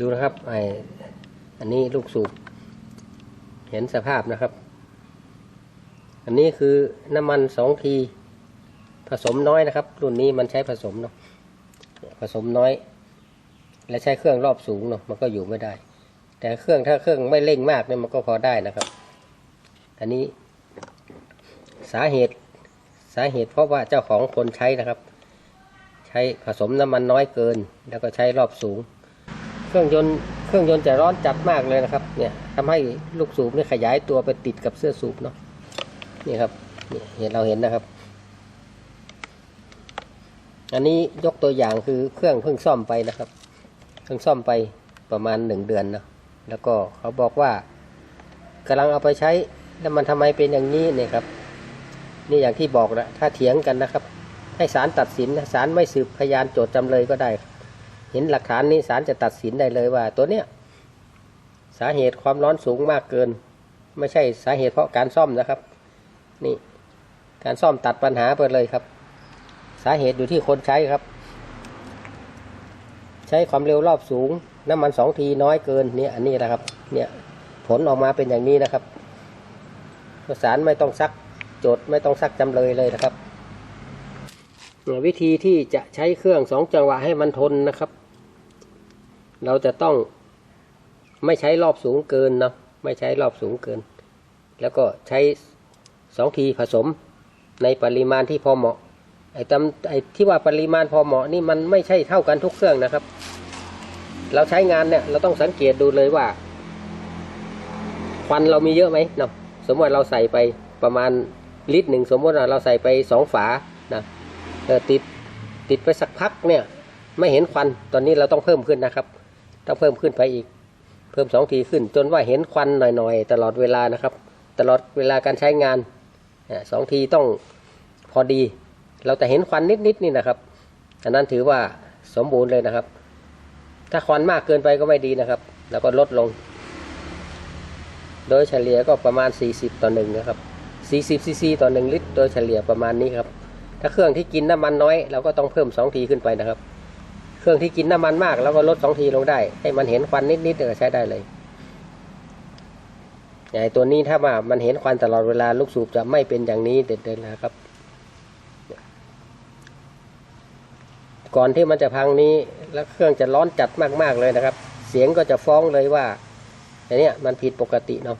ดูนะครับไออันนี้ลูกสูบเห็นสภาพนะครับ อันนี้คือน้ำมันสองที ผสมน้อยนะครับ รุ่นนี้มันใช้ผสมเนาะผสมน้อย และใช้เครื่องรอบสูงเนาะมันก็อยู่ไม่ได้ แต่เครื่องถ้าเครื่องไม่เร่งมากเนี่ยมันก็พอได้นะครับ อันนี้สาเหตุสาเหตุเพราะว่าเจ้าของคนใช้นะครับ ใช้ผสมน้ำมันน้อยเกิน แล้วก็ใช้รอบสูง เครื่องยนต์เครื่องยนต์จะร้อนจัดมากเลยนะครับ เนี่ยทำให้ลูกสูบเนี่ยขยายตัวไปติดกับเสื้อสูบเนาะนี่ครับนี่เห็นเราเห็นนะครับ อันนี้ยกตัวอย่างคือเครื่องเพิ่งซ่อมไปนะครับ เพิ่งซ่อมไปประมาณหนึ่งเดือนเนาะแล้วก็เขาบอกว่ากำลังเอาไปใช้แล้วมันทำไมเป็นอย่างนี้เนี่ยครับ นี่อย่างที่บอกนะถ้าเถียงกันนะครับ ให้ศาลตัดสินนะศาลไม่สืบพยานโจทย์จำเลยก็ได้ครับ เห็นหลักฐานนี้ศาลจะตัดสินได้เลยว่า ตัวเนี้ยสาเหตุความร้อนสูงมากเกิน ไม่ใช่สาเหตุเพราะการซ่อมนะครับ นี่การซ่อมตัดปัญหาไปเลยครับ สาเหตุอยู่ที่คนใช้ครับ ใช้ความเร็วรอบสูง น้ำมันสองทีน้อยเกินเนี่ยอันนี้นะครับ เนี่ยผลออกมาเป็นอย่างนี้นะครับศาลไม่ต้องซักโจทย์ไม่ต้องซักจำเลยเลยนะครับวิธีที่จะใช้เครื่องสองจังหวะให้มันทนนะครับ เราจะต้องไม่ใช้รอบสูงเกินเนาะไม่ใช้รอบสูงเกิน แล้วก็ใช้สองทีผสมในปริมาณที่พอเหมาะไอ้ตำไอ้ที่ว่าปริมาณพอเหมาะนี่มันไม่ใช่เท่ากันทุกเครื่องนะครับ เราใช้งานเนี่ย เราต้องสังเกตดูเลยว่าควันเรามีเยอะไหมเนาะสมมติเราใส่ไปประมาณลิตรหนึ่งสมมติว่าเราใส่ไปสองฝานะติดติดไปสักพักเนี่ย ไม่เห็นควันตอนนี้เราต้องเพิ่มขึ้นนะครับ ต้องเพิ่มขึ้นไปอีก เพิ่มสองทีขึ้น จนว่าเห็นควันหน่อยๆ ตลอดเวลานะครับ ตลอดเวลาการใช้งานสองทีต้องพอดี เราแต่เห็นควันนิดๆนี่นะครับ อันนั้นถือว่าสมบูรณ์เลยนะครับ ถ้าควันมากเกินไปก็ไม่ดีนะครับ แล้วก็ลดลง โดยเฉลี่ยก็ประมาณ 40 ต่อหนึ่งนะครับ 40ซีซีต่อหนึ่งลิตร โดยเฉลี่ยประมาณนี้ครับ ถ้าเครื่องที่กินน้ำมันน้อยเราก็ต้องเพิ่ม 2 ทีขึ้นไปนะครับ เครื่องที่กินน้ำมันมากเราก็ลด2ทีลงได้ ให้มันเห็นควันนิดๆก็ใช้ได้เลยไอ้ตัวนี้ถ้าว่ามันเห็นควันตลอดเวลาลูกสูบจะไม่เป็นอย่างนี้เด็ดเลยนะครับ ก่อนที่มันจะพังนี้แล้วเครื่องจะร้อนจัดมากๆเลยนะครับ เสียงก็จะฟ้องเลยว่าอันนี้มันผิดปกติเนาะ